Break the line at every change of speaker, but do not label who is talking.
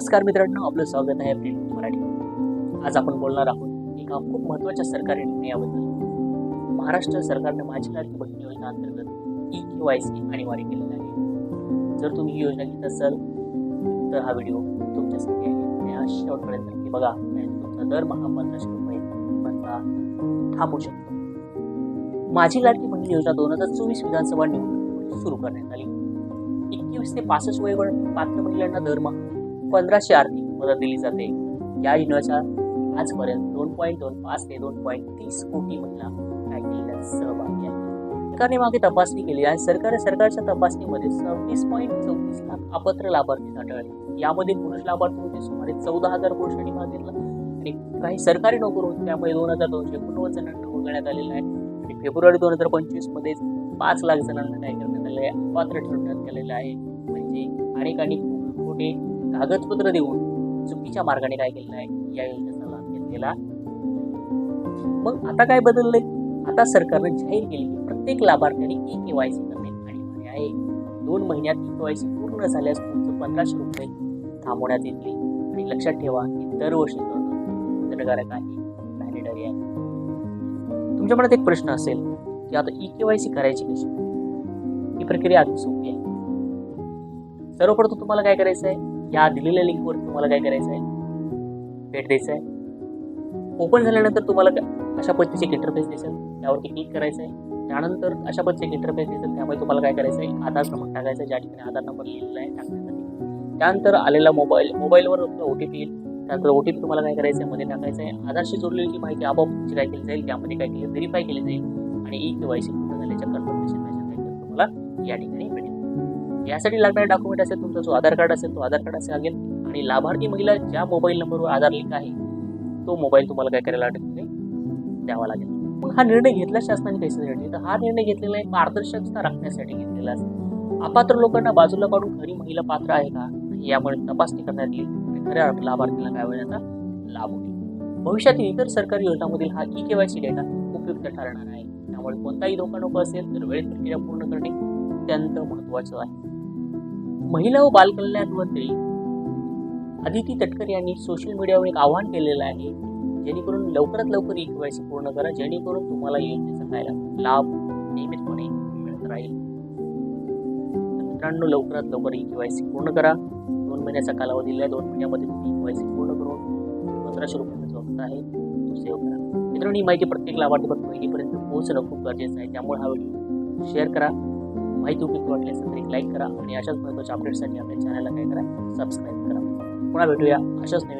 नमस्कार मित्रांनो आपलं स्वागत आहे प्रिंट मराठी आज आपण बोलणार आहोत एका खूप महत्त्वाच्या सरकारी निर्णयाबद्दल. महाराष्ट्र सरकारने माझी लाडकी बहीण योजना अंतर्गत ई के वाय सी अनिवार्य केलेली आहे. जर तुम्ही ही योजना घेत असाल तर हा व्हिडिओ तुमच्यासाठी आहे. हा शेवटपर्यंत नक्की बघा. तुमचा दरमहा पंधराशे रुपये थांबू शकतो. माझी लाडकी बहीण योजना दोन हजार चोवीस विधानसभा निवडणूक सुरू करण्यात आली. एकवीस ते पासष्ट वयोगट पात्र महिलांना दरमहा पंधराशे आर्थिक मदत दिली जाते. या योजनेच्या आजपर्यंत दोन पॉईंट दोन पाच ते दोन पॉईंट तीस कोटी महिला काय सहभागी आहेत. सरकारने मागे तपासणी केली आणि सरकार सरकारच्या तपासणीमध्ये सव्वीस पॉईंट चौतीस लाख अपात्र लाभार्थी आढळले. यामध्ये पुरुष लाभार्थी होते सुमारे चौदा हजार पुरुषांनी भाग घेतला आणि काही सरकारी नोकर होते त्यामुळे दोन हजार दोनशे एकोणनव्वद जणांना वगळण्यात आलेलं आहे. आणि फेब्रुवारी दोन हजार पंचवीसमध्ये पाच लाख जणांना काय करण्यात आलं आहे अपात्र ठरवण्यात आलेलं आहे. म्हणजे अनेकांनी खोटे कागदपत्र देऊन चुकीच्या मार्गाने काय केलेलं आहे या योजनेचा लाभ घेतलेला मग आता काय बदललंय? आता सरकारने जाहीर केली की प्रत्येक लाभार्थ्याने ई के वाय सी करणे अनिवार्य आहे. दोन महिन्यात ई के वाय सी पूर्ण झाल्यास तुमचं पंधराशे रुपये थांबवण्यात येतील. आणि लक्षात ठेवा की दरवर्षी करणं बंधनकारक आहे. मॅनेटरी आहे. तुमच्या मनात एक प्रश्न असेल की आता ई के वाय सी करायची कशी? ही प्रक्रिया अगदी सोपी आहे. सर्वप्रथम तुम्हाला काय करायचं आहे या दिलेल्या लिंकवर तुम्हाला काय करायचं आहे भेट द्यायचं आहे ओपन झाल्यानंतर तुम्हाला अशा पद्धतीचे एक इंटरफेस दिसेल. त्यावरती क्लिक करायचं आहे त्यानंतर अशा पद्धतीचे एक इंटरफेस दिसेल. त्यामुळे तुम्हाला काय करायचं आहे आधार क्रमांक टाकायचा ज्या ठिकाणी आधार नंबर लिहिलेला आहे टाकण्यासाठी. त्यानंतर आलेला मोबाईल मोबाईलवर ओ टी पी येईल. त्यानंतर ओ टी पी तुम्हाला काय करायचं आहे मध्ये टाकायचं आहे आधारशी जोडलेली जी माहिती आपोआप तुमची काय केली जाईल त्यामध्ये काय केली व्हेरीफाय केली जाईल. आणि ई के वाय सी पूर्ण झाल्याच्या कन्फर्मेशन तुम्हाला या ठिकाणी भेटेल यासाठी लागणारे डॉक्युमेंट असेल तुमचा जो आधार कार्ड असेल तो आधार कार्ड असेल लागेल आणि लाभार्थी महिला ज्या मोबाईल नंबरवर आधार लिंक आहे तो मोबाईल तुम्हाला काय करायला लागेल? द्यावा लागेल. मग हा निर्णय घेतला शासनाने कशासाठी तर हा निर्णय घेतलेला आहे पारदर्शकता राखण्यासाठी घेतलेला आहे अपात्र लोकांना बाजूला काढून खरी महिला पात्र आहे का? यामुळे तपासणी करण्यात येईल. आणि खऱ्या लाभार्थीला काय वेळेचा लाभ होईल. भविष्यातील इतर सरकारी योजनांमधील हा e K Y C data उपयुक्त ठरणार आहे. त्यामुळे कोणताही धोका नको असेल तर वेळेत प्रक्रिया पूर्ण करणे अत्यंत महत्त्वाचं आहे. महिला व बालकल्याण मंत्री अदिती तटकरे यांनी सोशल मीडियावर एक आवाहन केलेलं आहे जेणेकरून लवकरात लवकर ई केवायसी पूर्ण करा जेणेकरून तुम्हाला योजनेचा काय लाभ नियमितपणे मिळत राहील. मित्रांनो लवकरात लवकर ई केवायसी पूर्ण करा. दोन महिन्याचा कालावधी दिला आहे दोन महिन्यामध्ये तुम्ही ई केवायसी पूर्ण करून पंधराशे रुपयाचा हप्ता आहे तो सेव्ह करा. मित्रांनो ही माहिती प्रत्येक लाभार्थीपर्यंत पोहोचणं खूप गरजेचं आहे त्यामुळे हा व्हिडिओ शेअर करा. माहिती उपयुक्त वाटली असेल तर लाईक करा आणि अशाच महत्त्वाच्या अपडेट्ससाठी आपल्या चॅनलला काय करा सबस्क्राईब करा. पुन्हा भेटूया अशाच नवीन